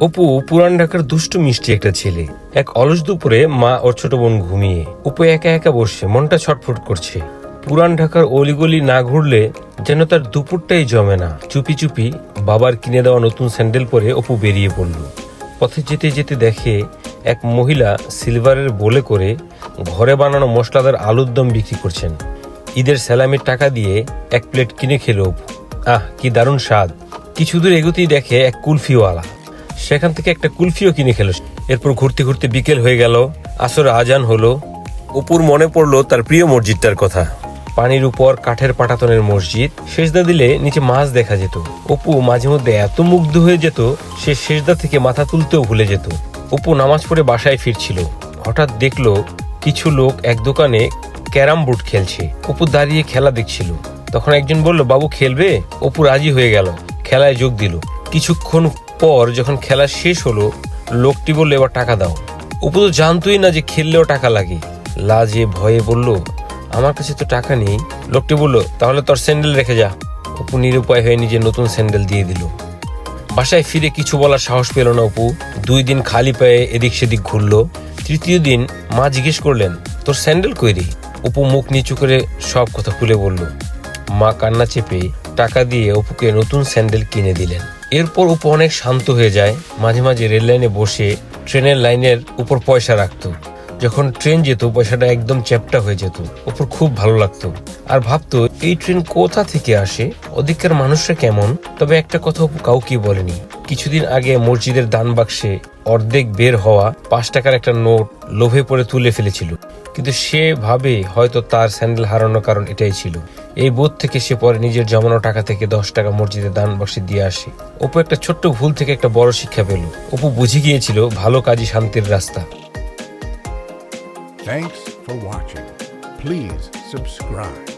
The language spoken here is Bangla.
অপু পুরান ঢাকার দুষ্টু মিষ্টি একটা ছেলে। এক অলস দুপুরে মা ওর ছোট বোন ঘুমিয়ে। অপু একা একা বসে মনটা ছটফট করছে। পুরান ঢাকার অলিগলি না ঘুরলে যেন তার দুপুরটাই জমে না। চুপি চুপি বাবার কিনে দেওয়া নতুন স্যান্ডেল পরে অপু বেরিয়ে পড়ল। পথে যেতে যেতে দেখে এক মহিলা সিলভারের বলে করে ঘরে বানানো মশলাদার আলুর দম বিক্রি করছেন। ঈদের স্যালামির টাকা দিয়ে এক প্লেট কিনে খেলো অপু। আহ, কি দারুণ স্বাদ। কিছু দূর এগোতেই দেখে এক কুলফিওয়ালা। সেখান থেকে একটা কুলফিও কিনে খেলো। এরপর ঘুরতে ঘুরতে বিকেল হয়ে গেল, আসর আজান হলো। অপুর মনে পড়ল তার প্রিয় মসজিদটার কথা। পানির উপর কাঠের পাটাতনের মসজিদ, সেজদা দিলে নিচে মাছ দেখা যেত। অপু মাঝে মধ্যে এত মুগ্ধ হয়ে যেত, সে সেজদা থেকে মাথা তুলতেও ভুলে যেত। অপু নামাজ পড়ে বাসায় ফিরছিল। হঠাৎ দেখল কিছু লোক এক দোকানে ক্যারাম বোর্ড খেলছে। অপু দাঁড়িয়ে খেলা দেখছিল। তখন একজন বলল, বাবু, খেলবে? অপু রাজি হয়ে গেল। খেলায় যোগ দিল। কিছুক্ষণ পর যখন খেলা শেষ হলো, লোকটি বলল, এবার টাকা দাও। অপু তো জানতোই না যে খেললেও টাকা লাগে। লাজে ভয়ে বলল, আমার কাছে তো টাকা নেই। লোকটি বলল, তাহলে তোর স্যান্ডেল রেখে যা। অপু নিরুপায় হয়ে নিজের নতুন স্যান্ডেল দিয়ে দিল। বাসায় ফিরে কিছু বলার সাহস পেল না অপু। দুই দিন খালি পায়ে এদিক সেদিক ঘুরলো। তৃতীয় দিন মা জিজ্ঞেস করলেন, তোর স্যান্ডেল কইরি অপু মুখ নিচু করে সব কথা খুলে বলল, মা কান্না চেপে টাকা দিয়ে অপুকে নতুন স্যান্ডেল কিনে দিলেন। এরপর অপু অনেক শান্ত হয়ে যায়। মাঝে মাঝে রেল লাইনে বসে ট্রেনের লাইনের উপর পয়সা রাখতো। যখন ট্রেন যেত, পয়সাটা একদম চ্যাপটা হয়ে যেত। ওপর খুব ভালো লাগতো। আর ভাবতো, এই ট্রেন কোথা থেকে আসে? ওদিককার মানুষরা কেমন? তবে একটা কথা কাউকে বলেনি। কিছুদিন আগে মসজিদের দান বাক্সে অর্ধেক বের হওয়া পাঁচ টাকার একটা নোট লোভে পড়ে তুলে ফেলেছিল। কিন্তু সে ভাবে হয়তো তার স্যান্ডেল হারানোর কারণ এটাই ছিল। এই বোধ থেকে সে পরে নিজের জমানো টাকা থেকে দশ টাকা মসজিদের দান বাক্সে দিয়ে আসে। অপু একটা ছোট্ট ভুল থেকে একটা বড় শিক্ষা পেল। অপু বুঝে গিয়েছিল, ভালো কাজই শান্তির রাস্তা। Thanks for watching. Please subscribe.